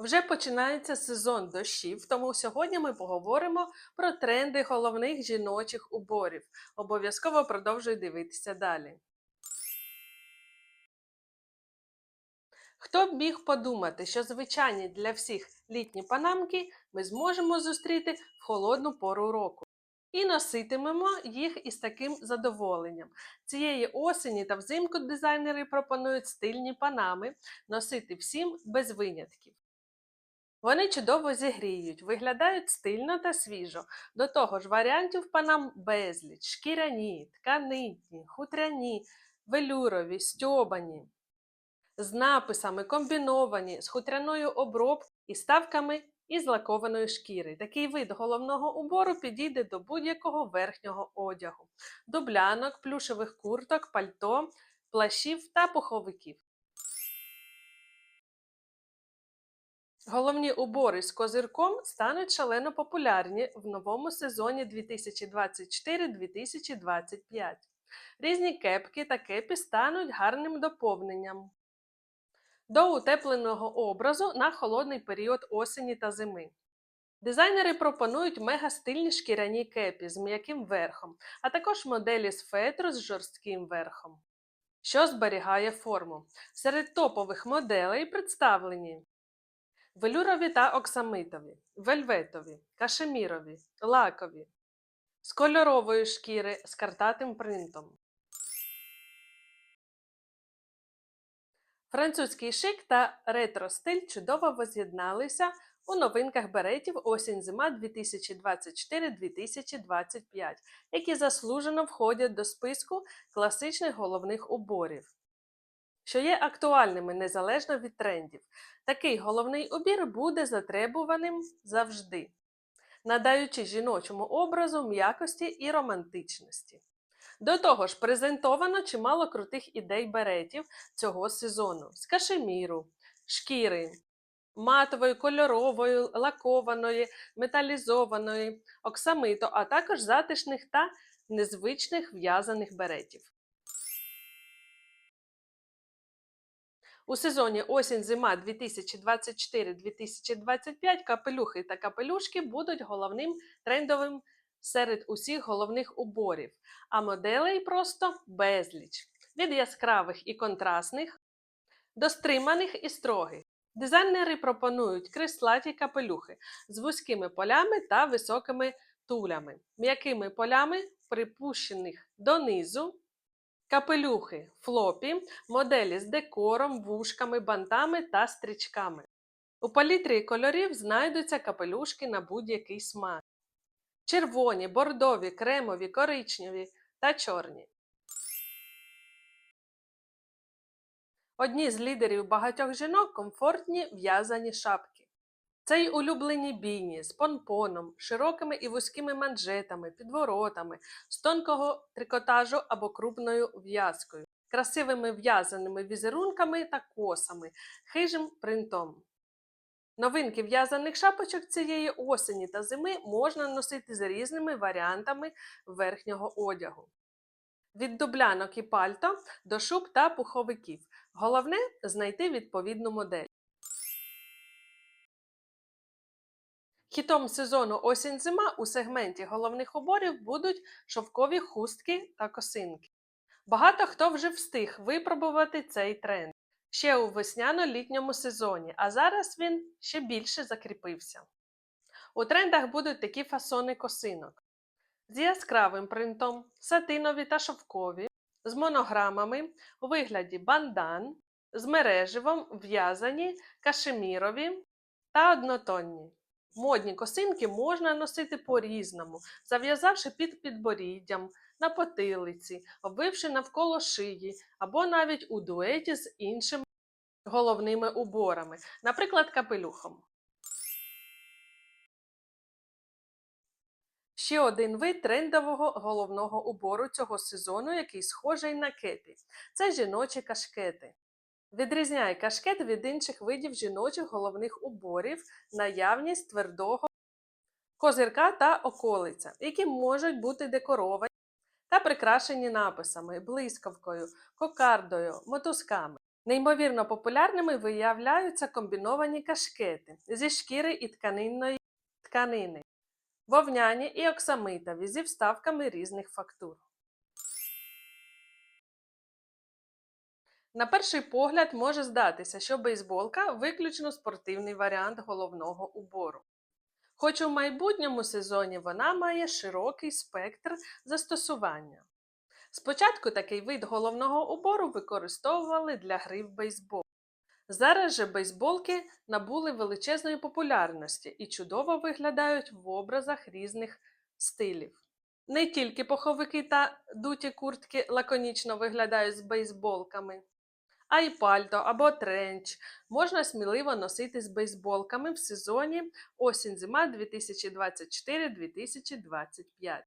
Вже починається сезон дощів, тому сьогодні ми поговоримо про тренди головних жіночих уборів. Обов'язково продовжуй дивитися далі. Хто б міг подумати, що звичайні для всіх літні панамки ми зможемо зустріти в холодну пору року. І носитимемо їх із таким задоволенням. Цієї осені та взимку дизайнери пропонують стильні панами носити всім без винятків. Вони чудово зігріють, виглядають стильно та свіжо. До того ж, варіантів панам безліч: шкіряні, тканинні, хутряні, велюрові, стьобані, з написами, комбіновані, з хутряною обробкою і ставками із лакованої шкіри. Такий вид головного убору підійде до будь-якого верхнього одягу, дублянок, плюшевих курток, пальто, плащів та пуховиків. Головні убори з козирком стануть шалено популярні в новому сезоні 2024-2025. Різні кепки та кепі стануть гарним доповненням до утепленого образу на холодний період осені та зими. Дизайнери пропонують мегастильні шкіряні кепі з м'яким верхом, а також моделі з фетру з жорстким верхом, що зберігає форму. Серед топових моделей представлені велюрові та оксамитові, вельветові, кашемірові, лакові, з кольорової шкіри з картатим принтом. Французький шик та ретро-стиль чудово воз'єдналися у новинках беретів осінь-зима 2024-2025, які заслужено входять до списку класичних головних уборів, що є актуальними незалежно від трендів. Такий головний убір буде затребуваним завжди, надаючи жіночому образу м'якості і романтичності. До того ж, презентовано чимало крутих ідей беретів цього сезону з кашеміру, шкіри, матової, кольорової, лакованої, металізованої, оксамиту, а також затишних та незвичних в'язаних беретів. У сезоні осінь-зима 2024-2025 капелюхи та капелюшки будуть головним трендовим серед усіх головних уборів, а моделей просто безліч від яскравих і контрастних до стриманих і строгих. Дизайнери пропонують крислаті капелюхи з вузькими полями та високими тулями, м'якими полями, припущених донизу, капелюхи флопі, моделі з декором, вушками, бантами та стрічками. У палітрі кольорів знайдуться капелюшки на будь-який смак червоні, бордові, кремові, коричневі та чорні. Одні з лідерів багатьох жінок комфортні в'язані шапки. Це й улюблені бійні з понпоном, широкими і вузькими манжетами, підворотами, з тонкого трикотажу або крупною в'язкою, красивими в'язаними візерунками та косами, хижим принтом. Новинки в'язаних шапочок цієї осені та зими можна носити з різними варіантами верхнього одягу. Від дублянок і пальто до шуб та пуховиків. Головне знайти відповідну модель. Хітом сезону осінь-зима у сегменті головних уборів будуть шовкові хустки та косинки. Багато хто вже встиг випробувати цей тренд ще у весняно-літньому сезоні, а зараз він ще більше закріпився. У трендах будуть такі фасони косинок з яскравим принтом, сатинові та шовкові, з монограмами у вигляді бандан, з мереживом в'язані, кашемірові та однотонні. Модні косинки можна носити по-різному, зав'язавши під підборіддям, на потилиці, обвивши навколо шиї, або навіть у дуеті з іншими головними уборами, наприклад, капелюхом. Ще один вид трендового головного убору цього сезону, який схожий на кепі це жіночі кашкети. Відрізняє кашкет від інших видів жіночих головних уборів наявність твердого козирка та околиця, які можуть бути декоровані та прикрашені написами, блискавкою, кокардою, мотузками. Неймовірно популярними виявляються комбіновані кашкети зі шкіри і тканинної тканини, вовняні і оксамитові зі вставками різних фактур. На перший погляд може здатися, що бейсболка виключно спортивний варіант головного убору. Хоч у майбутньому сезоні вона має широкий спектр застосування. Спочатку такий вид головного убору використовували для гри в бейсбол. Зараз же бейсболки набули величезної популярності і чудово виглядають в образах різних стилів. Не тільки поховики та дуті куртки лаконічно виглядають з бейсболками, а й пальто або тренч можна сміливо носити з бейсболками в сезоні осінь-зима 2024-2025.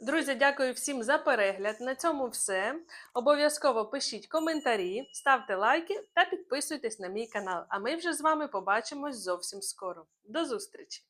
Друзі, дякую всім за перегляд. На цьому все. Обов'язково пишіть коментарі, ставте лайки та підписуйтесь на мій канал. А ми вже з вами побачимось зовсім скоро. До зустрічі!